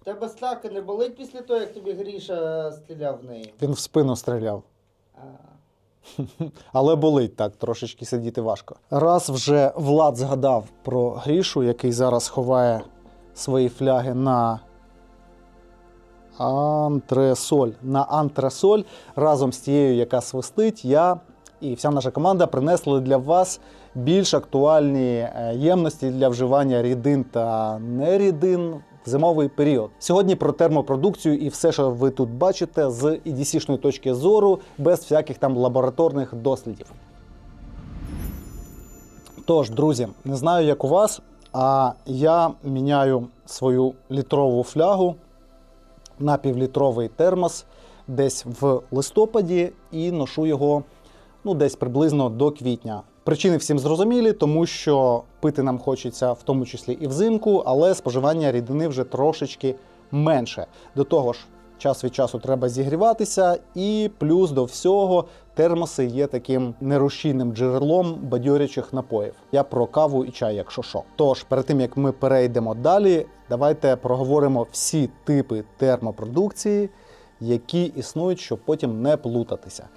В тебе стака не болить після того, як тобі Гріша стріляв в неї? Він в спину стріляв. А, Але болить так, трошечки сидіти важко. Раз вже Влад згадав про Грішу, який зараз ховає свої фляги на антресоль. На антресоль разом з тією, яка свистить, я і вся наша команда принесли для вас більш актуальні е, ємності для вживання рідин та нерідин зимовий період. Сьогодні про термопродукцію і все, що ви тут бачите, з EDC-шної точки зору, без всяких там лабораторних дослідів. Тож, друзі, не знаю, як у вас, а я міняю свою літрову флягу на півлітровий термос десь в листопаді і ношу його ну, десь приблизно до квітня. Причини всім зрозумілі, тому що пити нам хочеться в тому числі і взимку, але споживання рідини вже трошечки менше. До того ж, час від часу треба зігріватися, і плюс до всього термоси є таким нерушійним джерелом бадьорячих напоїв. Я про каву і чай, якщо що. Тож, перед тим як ми перейдемо далі, давайте проговоримо всі типи термопродукції, які існують, щоб потім не плутатися.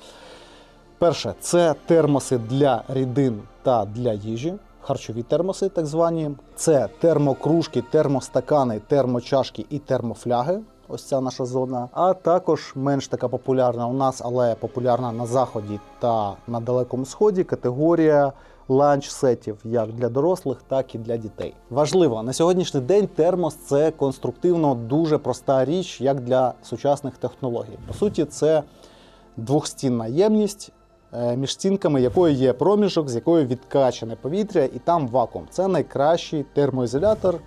Перше, це термоси для рідин та для їжі, харчові термоси, так звані. Це термокружки, термостакани, термочашки і термофляги. Ось ця наша зона. А також менш така популярна у нас, але популярна на заході та на далекому сході категорія ланч-сетів як для дорослих, так і для дітей. Важливо на сьогоднішній день термос це конструктивно дуже проста річ, як для сучасних технологій. По суті, це двохстінна ємність, між стінками якої є проміжок, з якої відкачане повітря, і там вакуум. Це найкращий термоізолятор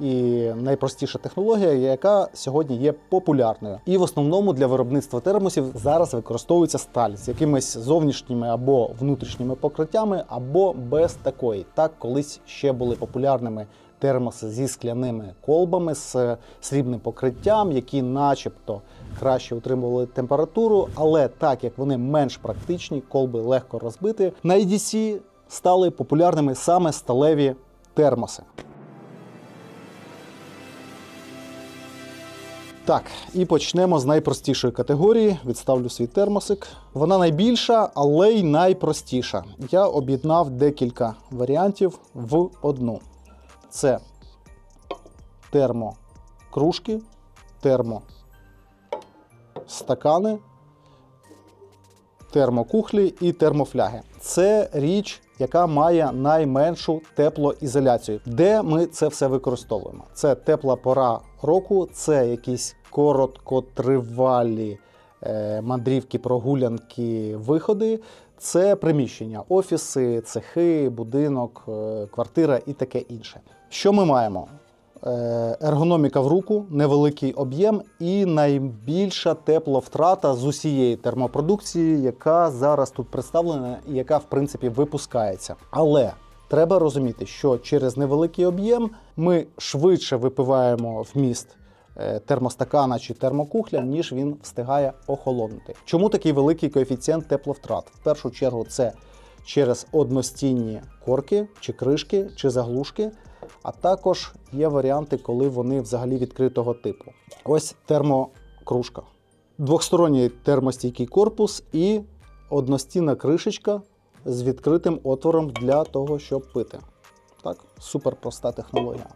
і найпростіша технологія, яка сьогодні є популярною. І в основному для виробництва термосів зараз використовується сталь з якимись зовнішніми або внутрішніми покриттями, або без такої. Так колись ще були популярними термоси зі скляними колбами з срібним покриттям, які, начебто, краще утримували температуру, але так як вони менш практичні, колби легко розбити, на EDC стали популярними саме сталеві термоси. Так, і почнемо з найпростішої категорії. Відставлю свій термосик. Вона найбільша, але й найпростіша. Я об'єднав декілька варіантів в одну. Це термокружки, термостакани, термокухлі і термофляги. Це річ, яка має найменшу теплоізоляцію. Де ми це все використовуємо? Це тепла пора року, це якісь короткотривалі е, мандрівки, прогулянки, виходи. Це приміщення, офіси, цехи, будинок, е, квартира і таке інше. Що ми маємо? Е, Ергономіка в руку, невеликий об'єм і найбільша тепловтрата з усієї термопродукції, яка зараз тут представлена і яка в принципі випускається. Але треба розуміти, що через невеликий об'єм ми швидше випиваємо вміст термостакана чи термокухля, ніж він встигає охолонути. Чому такий великий коефіцієнт тепловтрат? В першу чергу це через одностінні корки, чи кришки, чи заглушки. А також є варіанти, коли вони взагалі відкритого типу. Ось термокружка. Двохсторонній термостійкий корпус і одностінна кришечка з відкритим отвором для того, щоб пити. Так, супер проста технологія.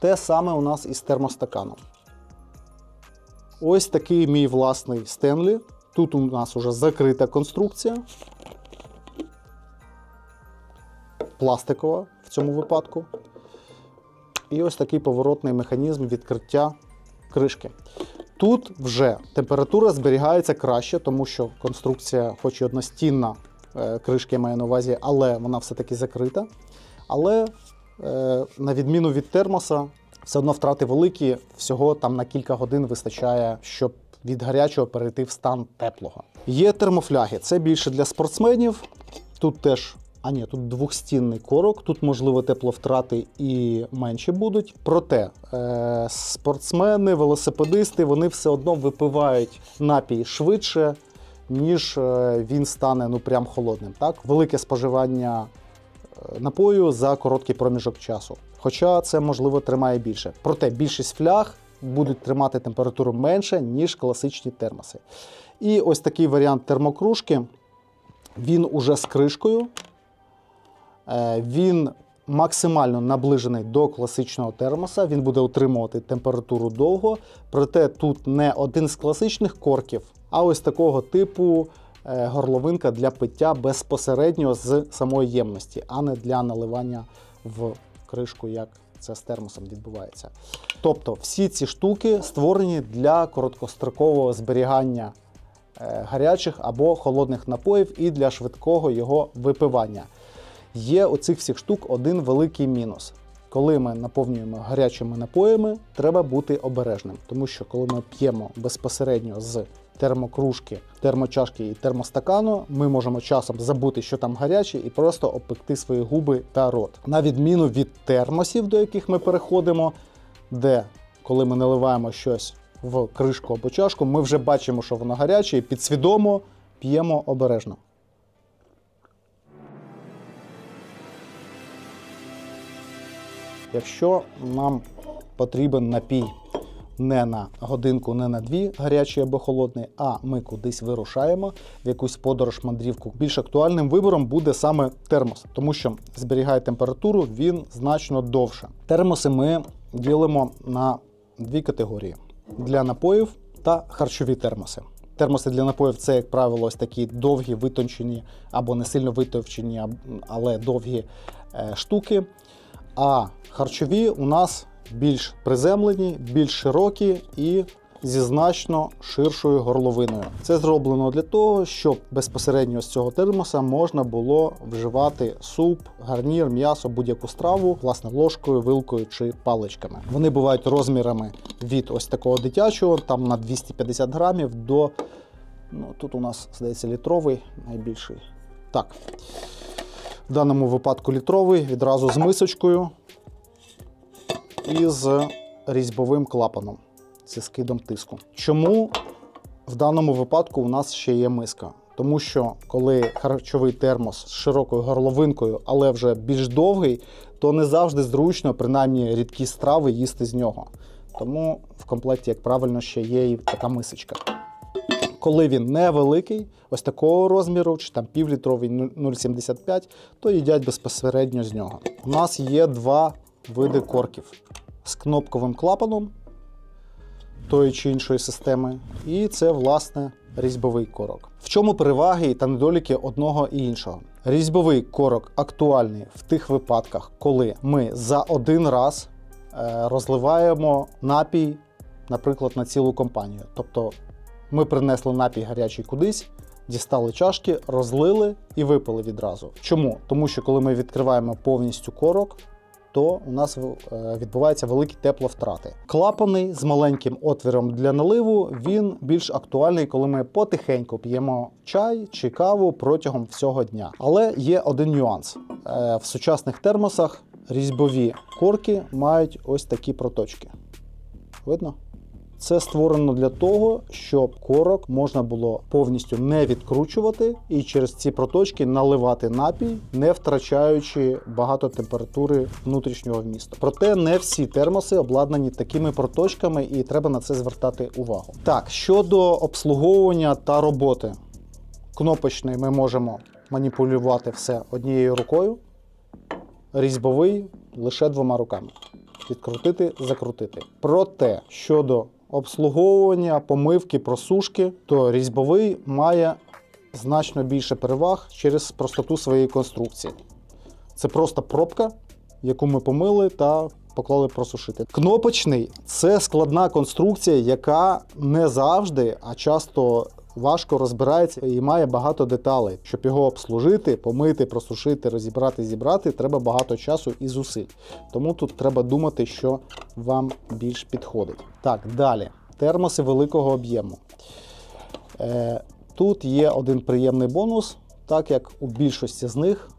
Те саме у нас із термостаканом. Ось такий мій власний Стенлі. Тут у нас уже закрита конструкція. Пластикова в цьому випадку. І ось такий поворотний механізм відкриття кришки. Тут вже температура зберігається краще, тому що конструкція, хоч і одностінна, е, кришки я маю на увазі, але вона все-таки закрита. Але е, на відміну від термоса, все одно втрати великі, всього там на кілька годин вистачає, щоб від гарячого перейти в стан теплого. Є термофляги, це більше для спортсменів. Тут теж а ні, тут двохстінний корок, тут можливо тепловтрати і менші будуть. Проте е, спортсмени, велосипедисти вони все одно випивають напій швидше, ніж е, він стане ну прям холодним. Так, велике споживання напою за короткий проміжок часу. Хоча це можливо тримає більше. Проте більшість фляг будуть тримати температуру менше, ніж класичні термоси. І ось такий варіант термокружки. Він уже з кришкою. Е, Він максимально наближений до класичного термоса. Він буде утримувати температуру довго. Проте тут не один з класичних корків, а ось такого типу горловинка для пиття безпосередньо з самої ємності, а не для наливання в кришку, як це з термосом відбувається. Тобто всі ці штуки створені для короткострокового зберігання е, гарячих або холодних напоїв і для швидкого його випивання. Є у цих всіх штук один великий мінус. Коли ми наповнюємо гарячими напоями, треба бути обережним, тому що коли ми п'ємо безпосередньо з термокружки, термочашки і термостакану, ми можемо часом забути, що там гаряче, і просто обпекти свої губи та рот. На відміну від термосів, до яких ми переходимо, де коли ми наливаємо щось в кришку або чашку, ми вже бачимо, що воно гаряче, і підсвідомо п'ємо обережно. Якщо нам потрібен напій не на годинку, не на дві, гарячий або холодний, а ми кудись вирушаємо в якусь подорож мандрівку. Більш актуальним вибором буде саме термос, тому що зберігає температуру він значно довше. Термоси ми ділимо на дві категорії: для напоїв та харчові термоси. Термоси для напоїв це, як правило, ось такі довгі, витончені або не сильно витончені, але довгі е, штуки. А харчові у нас більш приземлені, більш широкі і зі значно ширшою горловиною. Це зроблено для того, щоб безпосередньо з цього термоса можна було вживати суп, гарнір, м'ясо, будь-яку страву, власне, ложкою, вилкою чи паличками. Вони бувають розмірами від ось такого дитячого, там на 250 грамів, до ну, тут у нас здається літровий, найбільший. Так. В даному випадку літровий, відразу з мисочкою і з різьбовим клапаном зі скидом тиску. Чому в даному випадку у нас ще є миска? Тому що коли харчовий термос з широкою горловинкою, але вже більш довгий, то не завжди зручно, принаймні рідкі страви їсти з нього. Тому в комплекті, як правильно, ще є і така мисочка. Коли він невеликий, ось такого розміру, чи там півлітровий 0,75, то їдять безпосередньо з нього. У нас є два види корків з кнопковим клапаном тої чи іншої системи, і це, власне, різьбовий корок. В чому переваги та недоліки одного і іншого? Різьбовий корок актуальний в тих випадках, коли ми за один раз е, розливаємо напій, наприклад, на цілу компанію. Тобто ми принесли напій гарячий кудись, дістали чашки, розлили і випили відразу. Чому? Тому що коли ми відкриваємо повністю корок, то у нас е, відбуваються великі тепловтрати. Клапаний з маленьким отвіром для наливу він більш актуальний, коли ми потихеньку п'ємо чай чи каву протягом всього дня. Але є один нюанс: Е, в сучасних термосах різьбові корки мають ось такі проточки. Видно? Це створено для того, щоб корок можна було повністю не відкручувати і через ці проточки наливати напій, не втрачаючи багато температури внутрішнього вмісту. Проте не всі термоси обладнані такими проточками, і треба на це звертати увагу. Так, щодо обслуговування та роботи, кнопочний ми можемо маніпулювати все однією рукою, різьбовий лише двома руками відкрутити, закрутити. Проте щодо обслуговування, помивки, просушки, то різьбовий має значно більше переваг через простоту своєї конструкції. Це просто пробка, яку ми помили та поклали просушити. Кнопочний це складна конструкція, яка не завжди, а часто важко розбирається і має багато деталей. Щоб його обслужити, помити, просушити, розібрати, зібрати, треба багато часу і зусиль. Тому тут треба думати, що вам більш підходить. Так, далі. Термоси великого об'єму. Е, тут є один приємний бонус, так як у більшості з них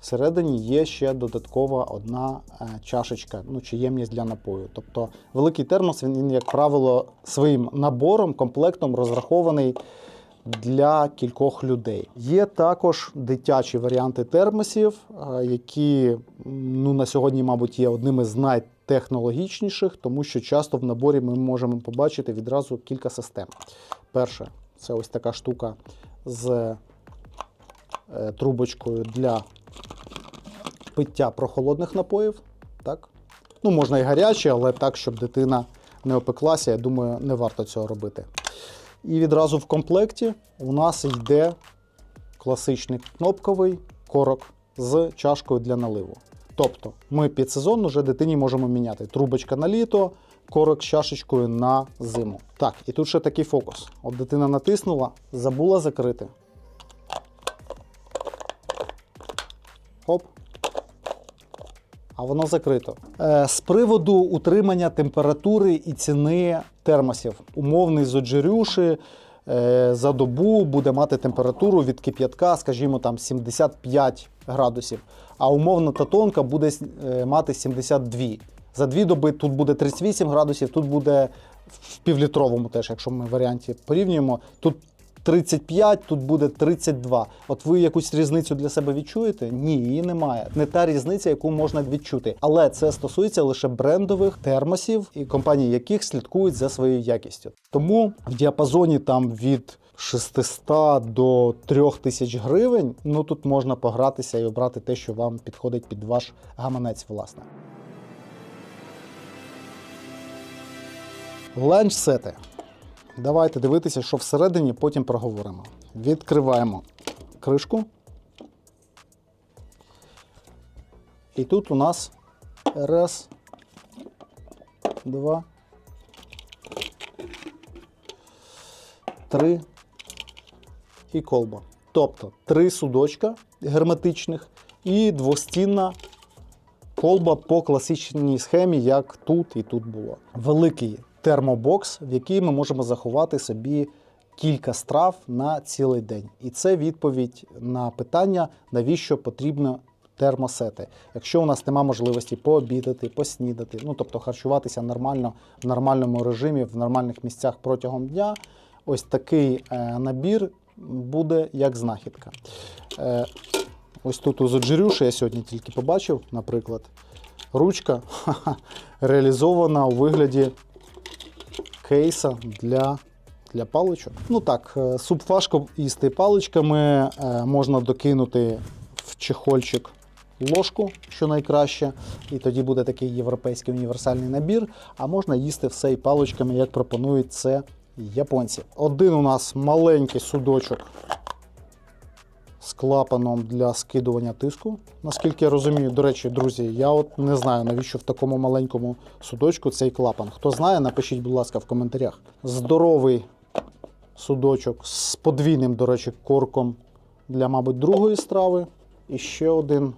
всередині є ще додаткова одна е, чашечка, ну чи ємність для напою. Тобто великий термос, він, як правило, своїм набором, комплектом розрахований для кількох людей. Є також дитячі варіанти термосів, е, які ну, на сьогодні, мабуть, є одними з найтехнологічніших, тому що часто в наборі ми можемо побачити відразу кілька систем. Перше, це ось така штука з е, трубочкою для пиття прохолодних напоїв. Так? Ну, можна і гарячі, але так, щоб дитина не опеклася, я думаю, не варто цього робити. І відразу в комплекті у нас йде класичний кнопковий корок з чашкою для наливу. Тобто ми під сезон вже дитині можемо міняти трубочка на літо, корок з чашечкою на зиму. Так, і тут ще такий фокус. От дитина натиснула, забула закрити. Хоп. А воно закрито. Е, з приводу утримання температури і ціни термосів. Умовний з е, за добу буде мати температуру від кип'ятка, скажімо, там 75 градусів. А умовна татонка буде е, мати 72. За дві доби тут буде 38 градусів, тут буде в півлітровому теж, якщо ми в варіанті порівнюємо. Тут 35, тут буде 32. От ви якусь різницю для себе відчуєте? Ні, її немає. Не та різниця, яку можна відчути. Але це стосується лише брендових термосів і компаній, яких слідкують за своєю якістю. Тому в діапазоні там від 600 до 3000 гривень, ну тут можна погратися і обрати те, що вам підходить під ваш гаманець, власне. Ланч-сети. Давайте дивитися, що всередині, потім проговоримо. Відкриваємо кришку. І тут у нас раз, два, три і колба. Тобто три судочка герметичних і двостінна колба по класичній схемі, як тут і тут було. Великий термобокс, в який ми можемо заховати собі кілька страв на цілий день. І це відповідь на питання, навіщо потрібно термосети. Якщо у нас немає можливості пообідати, поснідати, ну тобто харчуватися нормально в нормальному режимі, в нормальних місцях протягом дня, ось такий е, набір буде як знахідка. Е, Ось тут у Зоджирюші я сьогодні тільки побачив, наприклад, ручка реалізована у вигляді кейса для, для паличок. Ну так, е, субфашку їсти паличками е, можна докинути в чехольчик ложку, що найкраще, і тоді буде такий європейський універсальний набір. А можна їсти все і паличками, як пропонують це японці. Один у нас маленький судочок з клапаном для скидування тиску. Наскільки я розумію, до речі, друзі, я от не знаю, навіщо в такому маленькому судочку цей клапан. Хто знає, напишіть, будь ласка, в коментарях. Здоровий судочок з подвійним, до речі, корком для, мабуть, другої страви. І ще один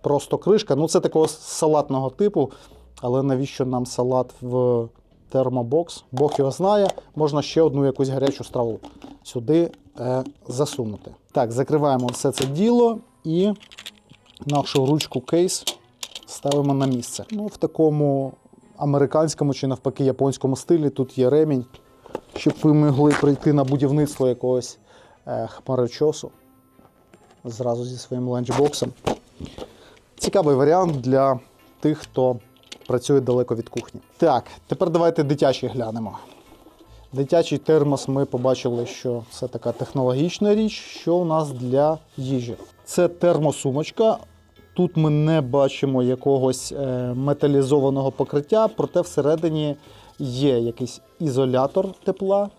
просто кришка. Ну, це такого салатного типу, але навіщо нам салат в термобокс? Бог його знає. Можна ще одну якусь гарячу страву сюди засунути. Так, закриваємо все це діло і нашу ручку кейс ставимо на місце. Ну, в такому американському чи навпаки японському стилі тут є ремінь, щоб ви могли прийти на будівництво якогось е, хмарочосу зразу зі своїм ланчбоксом. Цікавий варіант для тих, хто працює далеко від кухні. Так, тепер давайте дитячі глянемо. Дитячий термос ми побачили, що це така технологічна річ, що у нас для їжі. Це термосумочка. Тут ми не бачимо якогось е, металізованого покриття, проте всередині є якийсь ізолятор тепла.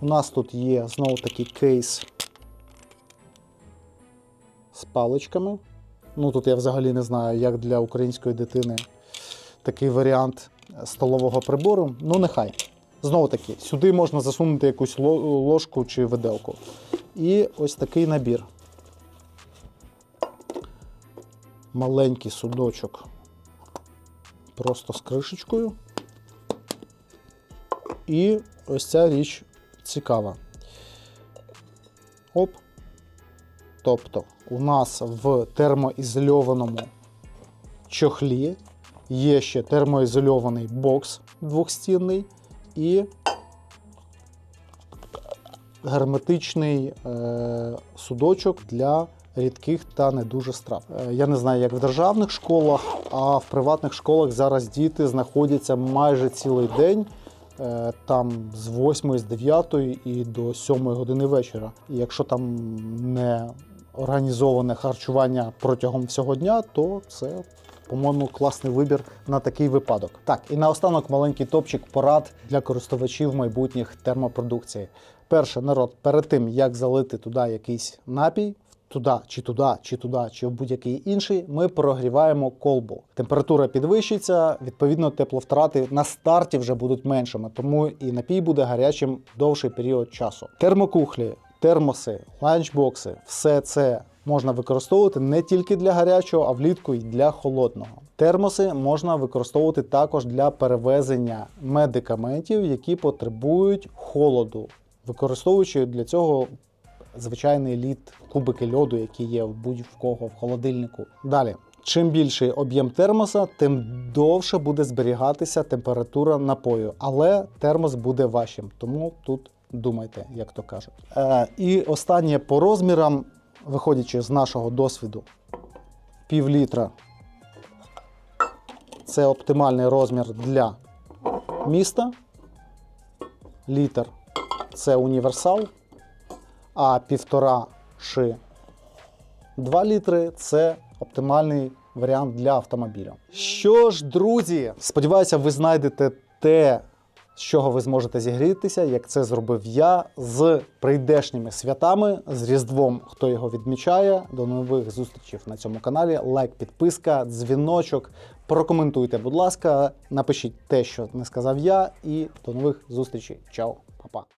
У нас тут є знову таки кейс з паличками. Ну тут я взагалі не знаю, як для української дитини такий варіант столового прибору. Ну, нехай. Знову таки, сюди можна засунути якусь ложку чи виделку. І ось такий набір. Маленький судочок просто з кришечкою. І ось ця річ цікава. Оп. Тобто, у нас в термоізольованому чохлі є ще термоізольований бокс двохстінний і герметичний е, судочок для рідких та не дуже страв. Е, я не знаю, як в державних школах, а в приватних школах зараз діти знаходяться майже цілий день. е, Там з 8, з 9 і до 7 години вечора. І якщо там не організоване харчування протягом всього дня, то це, по-моєму, класний вибір на такий випадок. Так, і наостанок маленький топчик порад для користувачів майбутніх термопродукції. Перше, народ, перед тим як залити туди якийсь напій, туди, чи туди, чи туди, чи в будь-який інший, ми прогріваємо колбу. Температура підвищиться, відповідно, тепловтрати на старті вже будуть меншими, тому і напій буде гарячим довший період часу. Термокухлі, термоси, ланчбокси все це можна використовувати не тільки для гарячого, а влітку і для холодного. Термоси можна використовувати також для перевезення медикаментів, які потребують холоду, використовуючи для цього звичайний лід, кубики льоду, які є в будь-в кого в холодильнику. Далі. Чим більший об'єм термоса, тим довше буде зберігатися температура напою, але термос буде вашим, тому тут думайте, як то кажуть. Е, і останнє по розмірам, виходячи з нашого досвіду, пів літра це оптимальний розмір для міста. Літр це універсал, а півтора ши 2 літри це оптимальний варіант для автомобіля. Що ж, друзі, сподіваюся, ви знайдете те, з чого ви зможете зігрітися, як це зробив я з прийдешніми святами, з Різдвом, хто його відмічає. До нових зустрічей на цьому каналі. Лайк, підписка, дзвіночок. Прокоментуйте, будь ласка, напишіть те, що не сказав я, і до нових зустрічей. Чао, па-па.